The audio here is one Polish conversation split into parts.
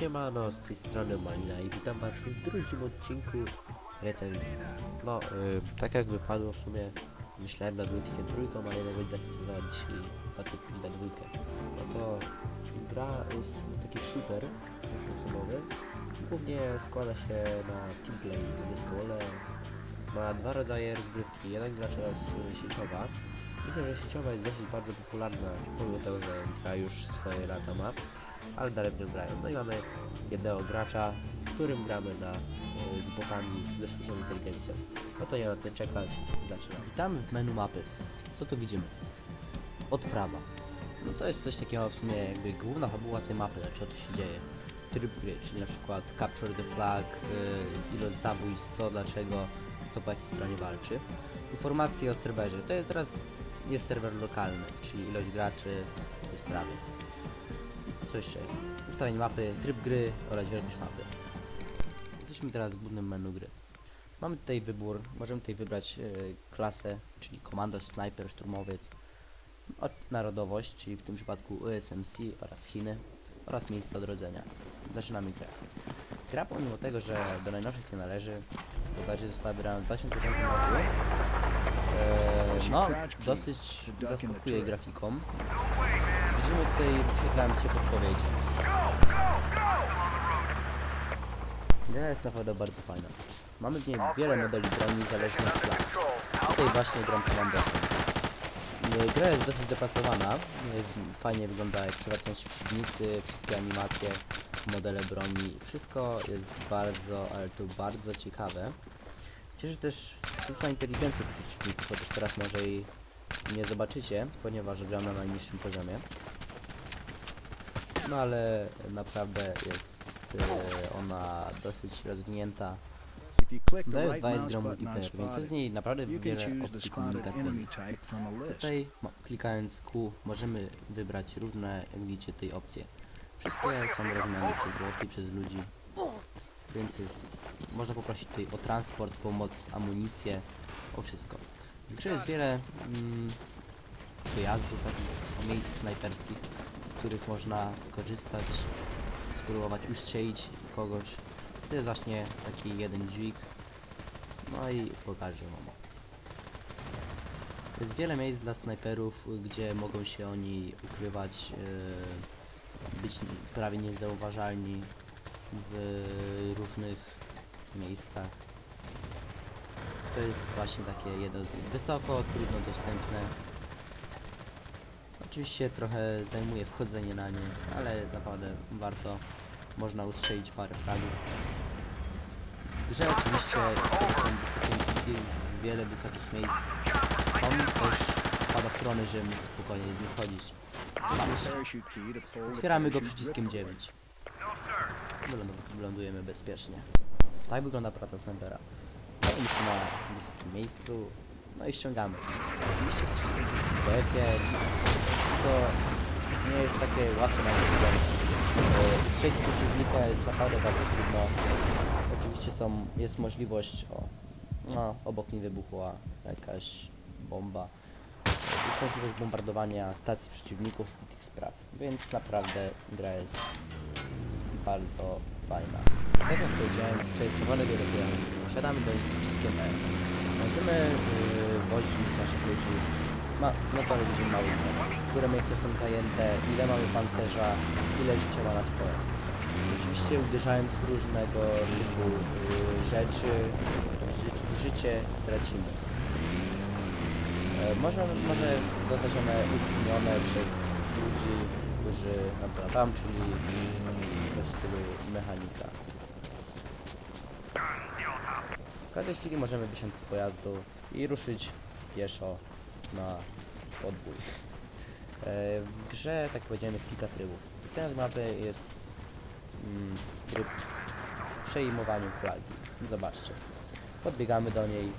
Siemano, z tej strony Malina i witam was w drugim odcinku recenzji. No, y, tak jak wypadło w sumie, myślałem nad Mythikiem trójką, ale jednak będę chcę dzisiaj Battlefield na dwójkę. No to gra jest taki shooter pierwszoosobowy. Głównie składa się na teamplay w zespole. Ma dwa rodzaje rozgrywki, jeden gracz oraz sieciowa. Myślę, że sieciowa jest dosyć bardzo popularna, pomimo tego, że gra już swoje lata ma ale nią grają. No i mamy jednego gracza, którym gramy na, y, z botami ze sztuczną inteligencją. No to nie na tym czekać, zaczynamy. Witamy w menu mapy. Co tu widzimy? Odprawa. No to jest coś takiego w sumie jakby główna fabuła tej mapy, znaczy co tu się dzieje. Tryb gry, czyli na przykład capture the flag, y, ilość zabójstw, co, dlaczego, kto po jakiej stronie walczy. Informacje o serwerze, to jest teraz jest serwer lokalny, czyli ilość graczy, te sprawy. Co jeszcze? Ustawienie mapy, tryb gry oraz wielkość mapy. Jesteśmy teraz w głównym menu gry. Mamy tutaj wybór, możemy tutaj wybrać e, klasę, czyli komandos, snajper, szturmowiec, od narodowość, czyli w tym przypadku USMC oraz Chiny oraz miejsce odrodzenia. Zaczynamy grę. Gra pomimo tego, że do najnowszych nie należy, bodajże została wydana w 2005 roku, e, no dosyć zaskakuje grafiką. Widzimy tutaj, wyświetlając się podpowiedzi. Gra jest naprawdę bardzo fajna. Mamy w niej wiele modeli broni zależnych od klas. Tutaj właśnie gram komandosem. No, Gra jest dosyć dopracowana, jest, fajnie wygląda jak przewracając się wszystkie animacje, modele broni, wszystko jest bardzo, ale to bardzo ciekawe. Cieszy też sztuczna inteligencja tych przeciwników, chociaż teraz może jej nie zobaczycie, ponieważ gram na najniższym poziomie. No ale naprawdę jest e, ona dosyć rozwinięta. 2 jest mouse gra button on multiplayer, więc z niej naprawdę wiele opcji komunikacyjnych. Tutaj klikając Q możemy wybrać różne, jak widzicie, tej opcje. Wszystkie są rozumiane przez boty, przez ludzi. Więc jest, można poprosić tutaj o transport, pomoc, amunicję, o wszystko. W grze jest wiele mm, wyjazdów, takich miejsc snajperskich, których można skorzystać, spróbować ustrzelić kogoś. To jest właśnie taki jeden dźwig. No i pokażę wam. Jest wiele miejsc dla snajperów, gdzie mogą się oni ukrywać, e, być prawie niezauważalni w różnych miejscach. To jest właśnie takie jedno z. Wysoko, trudno dostępne. Oczywiście trochę zajmuje wchodzenie na nie, ale naprawdę warto. Można ustrzelić parę fragów. Grze oczywiście są wysokie, wiele wysokich miejsc są też spadochrony, żeby spokojnie z nich chodzić. Otwieramy go przyciskiem ripcord. 9. Wyląd- Wylądujemy bezpiecznie. Tak wygląda praca snajpera. Stawimy się na wysokim miejscu, no i ściągamy. Oczywiście w BF-ie wszystko nie jest takie łatwe na wygląd. Strzelić przeciwnika jest naprawdę bardzo trudno. Oczywiście są, jest możliwość, o, no, obok nie wybuchła jakaś bomba. Jest możliwość bombardowania stacji przeciwników i tych spraw, więc naprawdę gra jest bardzo fajna. Tak jak powiedziałem, przejstowane wielokrotnie. Wsiadamy do nich przyciskiem E. Możemy yy, wozić naszych ludzi. Ma, no to widzimy mały map. Które miejsca są zajęte, ile mamy pancerza, ile życia ma nasz pojazd. Oczywiście uderzając w różnego typu yy, rzeczy, ży, życie tracimy. E, Może, może zostać one utrudnione przez ludzi, którzy nam to napalam, czyli coś w stylu mechanika. W każdej chwili możemy wysiąść z pojazdu i ruszyć pieszo na podbój. E, W grze, tak powiedziałem, jest kilka trybów. Ten z mapy jest mm, tryb z przejmowaniem flagi. Zobaczcie. Podbiegamy do niej,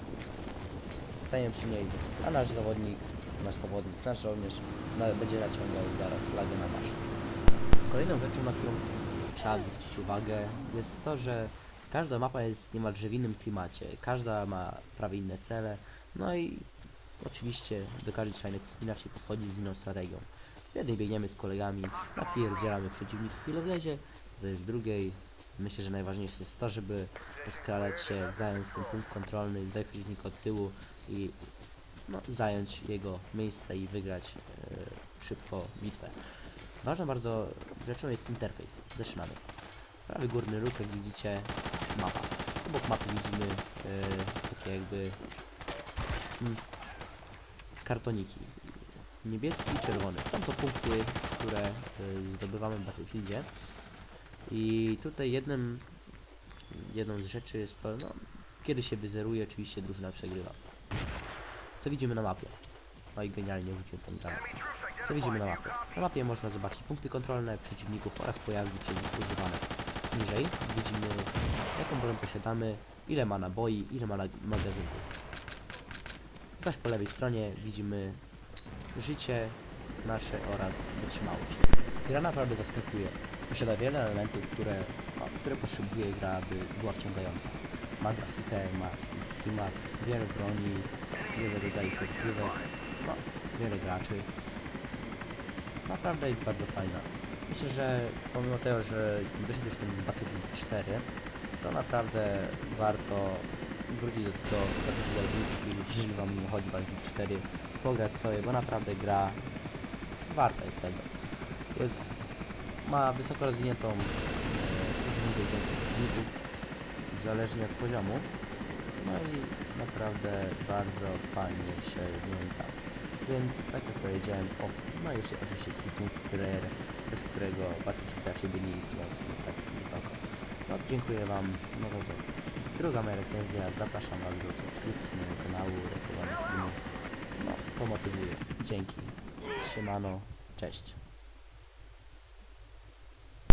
stajemy przy niej, a nasz zawodnik, nasz zawodnik, nasz żołnierz będzie naciągał zaraz flagę na masztu. Kolejną rzeczą, na którą trzeba zwrócić uwagę, jest to, że każda mapa jest niemalże w innym klimacie, każda ma prawie inne cele, no i oczywiście do każdej trzeba inaczej podchodzić z inną strategią. W jednej biegniemy z kolegami, napierdzielamy przeciwników ile wlezie, zaś w drugiej myślę, że najważniejsze jest to, żeby poskalać się, zająć ten punkt kontrolny, zająć przeciwnika od tyłu i no, zająć jego miejsce i wygrać e, szybko bitwę. Ważną bardzo rzeczą jest interfejs. Zaczynamy. Prawy górny róg, jak widzicie, mapa. Obok mapy widzimy e, takie jakby mm, kartoniki. Niebieski i czerwony. Są to punkty, które e, zdobywamy w Battlefieldzie. I tutaj jednym, jedną z rzeczy jest to, no, kiedy się wyzeruje, oczywiście drużyna przegrywa. Co widzimy na mapie? No i genialnie wróciłem ten tam. Co widzimy na mapie? Na mapie można zobaczyć punkty kontrolne przeciwników oraz pojazdy przez używane. Niżej widzimy jaką broń posiadamy, ile ma naboi, ile ma magazynków. Zaś po lewej stronie widzimy życie nasze oraz wytrzymałość. Gra naprawdę zaskakuje. Posiada wiele elementów, które, no, które potrzebuje gra, aby była wciągająca. Ma grafikę, ma swój klimat, wiele broni, wiele rodzajów rozgrywek, no, wiele graczy. Naprawdę jest bardzo fajna. Myślę, że pomimo tego, że doszedł już ten Battlefield 4, to naprawdę warto wrócić do, do Battlefield 2, jeżeli wam nie chodzi Battlefield 4, pograć sobie, bo naprawdę gra warta jest tego. Jest, ma wysoko rozwiniętą e, użyteczność przeciwników, zależnie od poziomu. No i naprawdę bardzo fajnie się w nią gra. Więc tak jak powiedziałem, o, no jeszcze oczywiście punkt player, bez którego Battlefield raczej by nie istniał tak wysoko. No dziękuję wam, no co. Druga moja recenzja, zapraszam was do subskrypcji mojego kanału, rekomendacji. No, to motywuje. Dzięki. Siemano, cześć.